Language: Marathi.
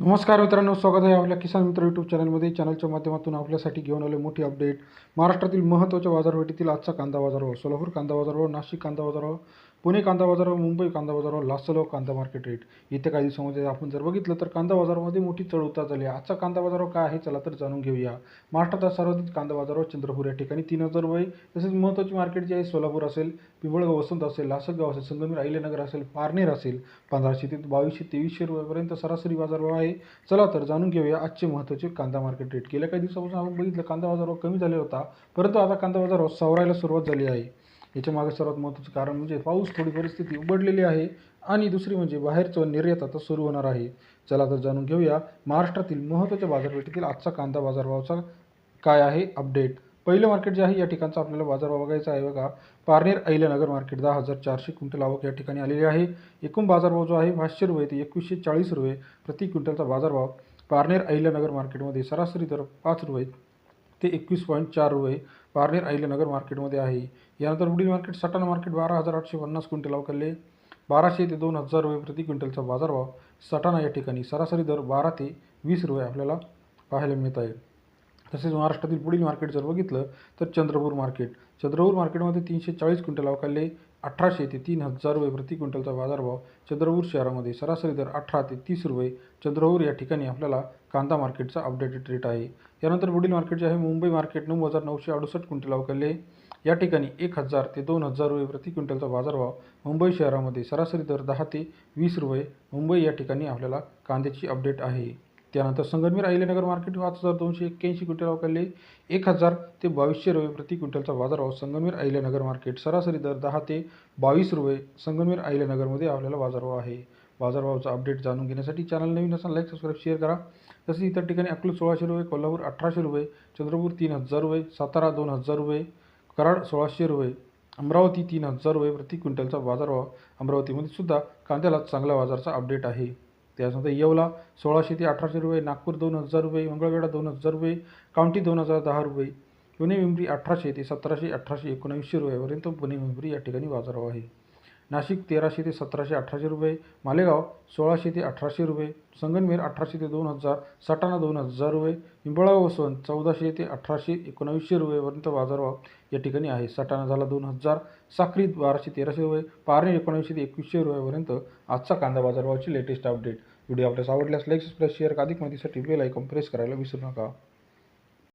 नमस्कार मित्रांनो स्वागत आहे आपल्या किसान मित्र यूट्यूब चॅनलमध्ये चॅनलच्या माध्यमातून आपल्यासाठी घेऊन आले मोठी अपडेट महाराष्ट्रातील महत्त्वाच्या बाजारपेठेतील आजचा कांदा बाजारभाव सोलापूर कांदा बाजारभाव नाशिक कांदा बाजारभाव पुणे कांदा बाजारभाव मुंबई कांदा बाजारभाव लासलगाव कांदा मार्केट रेट येत्या काही दिवसामध्ये आपण जर बघितलं तर कांदा बाजारामध्ये मोठी चढ उतार झाली आहे. आजचा कांदा बाजार काय आहे चला तर जाणून घेऊया. महाराष्ट्रात सर्वाधिक कांदा बाजारभाव चंद्रपूर या ठिकाणी. तीन हजार रुपये तसेच महत्त्वाची मार्केट जी आहे सोलापूर असेल पिंपळगाव वसंत असेल लासलगाव असेल संगमेर अहिलेनगर असेल पारनेर असेल पंधराशे ते बावीसशे तेवीसशे रुपयापर्यंत सरासरी बाजारभाव आहे. चला तर जाणून घेऊया आजचे महत्त्वाचे कांदा मार्केट रेट गेल्या काही दिवसापासून आपण बघितलं कांदा बाजारभाव कमी झालेला होता परंतु आता कांदा बाजारावर सावरायला सुरुवात झाली आहे. याच्या मागे सर्वात महत्त्वाचं कारण म्हणजे पाऊस थोडी परिस्थिती उघडलेली आहे आणि दुसरी म्हणजे बाहेरचं निर्यात आता सुरू होणार आहे. चला तर जाणून घेऊया महाराष्ट्रातील महत्त्वाच्या बाजारपेठेतील आजचा कांदा बाजारभावाचा काय आहे अपडेट. पहिलं मार्केट जे आहे या ठिकाणचा आपल्याला बाजारभाव बघायचा आहे बघा. पारनेर अहिल्यानगर मार्केट दहा हजार चारशे क्विंटल आवक या ठिकाणी आलेली आहे. एकूण बाजारभाव जो आहे पाचशे रुपये ते एकवीसशे चाळीस रुपये प्रति क्विंटलचा बाजारभाव पारनेर अहिल्यानगर मार्केटमध्ये सरासरी दर पाच रुपये ते एकवीस पॉईंट चार रुपये पारनेर अहिल्यानगर मार्केटमध्ये आहे. यानंतर पुढील मार्केट सटाणा मार्केट बारा हजार आठशे पन्नास क्विंटल अवकालले बाराशे ते दोन हजार रुपये प्रति क्विंटलचा बाजारभाव सटाणा या ठिकाणी सरासरी दर बारा ते वीस रुपये आपल्याला पाहायला मिळत आहे. तसेच महाराष्ट्रातील पुढील मार्केट जर बघितलं तर चंद्रपूर मार्केट. चंद्रपूर मार्केटमध्ये तीनशे चाळीस क्विंटल अवकालले अठराशे ते तीन हजार रुपये प्रति क्विंटलचा बाजारभाव चंद्रपूर शहरामध्ये सरासरी दर अठरा ते तीस रुपये चंद्रपूर या ठिकाणी आपल्याला कांदा मार्केटचा अपडेटेड रेट आहे. यानंतर पुढील मार्केट जे आहे मुंबई मार्केट नऊ हजार नऊशे अडुसष्ट क्विंटल अवकालले या ठिकाणी एक हजार ते दोन हजार रुपये प्रति क्विंटलचा बाजारभाव मुंबई शहरामध्ये सरासरी दर दहा ते वीस रुपये. मुंबई या ठिकाणी आपल्याला कांद्याची अपडेट आहे. त्यानंतर संगमनेर अहिल्यानगर मार्केट पाच हजार दोनशे एक्क्याऐंशी क्विंटल अवकालले एक हजार ते बावीसशे रुपये प्रति क्विंटलचा बाजारभाव संगमनेर अहिल्यानगर मार्केट सरासरी दर दहा ते बावीस रुपये संगमनेर अहिल्यानगरमध्ये आपल्याला बाजारभाव आहे. बाजारभावाचा अपडेट जाणून घेण्यासाठी चॅनल नवीन असाल लाईक सबस्क्राईब शेअर करा. तसेच इतर ठिकाणी अकलूज सोळाशे रुपये कोल्हापूर अठराशे रुपये चंद्रपूर तीन हजार रुपये सातारा दोन हजार रुपये कराड सोळाशे रुपये अमरावती तीन हजार रुपये प्रति क्विंटलचा बाजारभाव अमरावतीमध्ये सुद्धा कांद्याला चांगला बाजारचा अपडेट आहे. त्यानंतर येवला सोळाशे ते अठराशे रुपये नागपूर दोन हजार रुपये मंगळवेढा दोन हजार रुपये काउंटी दोन हजार दहा रुपये पुणे पिंपरी अठराशे ते सतराशे अठराशे एकोणऐंशी रुपयापर्यंत पुणे पिंपरी या ठिकाणी बाजारभाव आहे. नाशिक तेराशे ते सतराशे अठराशे रुपये मालेगाव सोळाशे ते अठराशे रुपये संगनमेर अठराशे ते दोन हजार सटाणा दोन हजार रुपये हिंबळा वसवंत चौदाशे ते अठराशे एकोणावीसशे रुपयेपर्यंत बाजारभाव या ठिकाणी आहे. सटाणा झाला दोन हजार साखरी बाराशे तेराशे रुपये पारणे एकोणऐंशी ते एकवीसशे रुपयापर्यंत आजचा कांदा बाजारभावाची लेटेस्ट अपडेट व्हिडिओ आपल्यास आवडल्यास लाईक सबस्क्राईब शेअर अधिक माहितीसाठी बेल आयकॉन प्रेस करायला विसरू नका.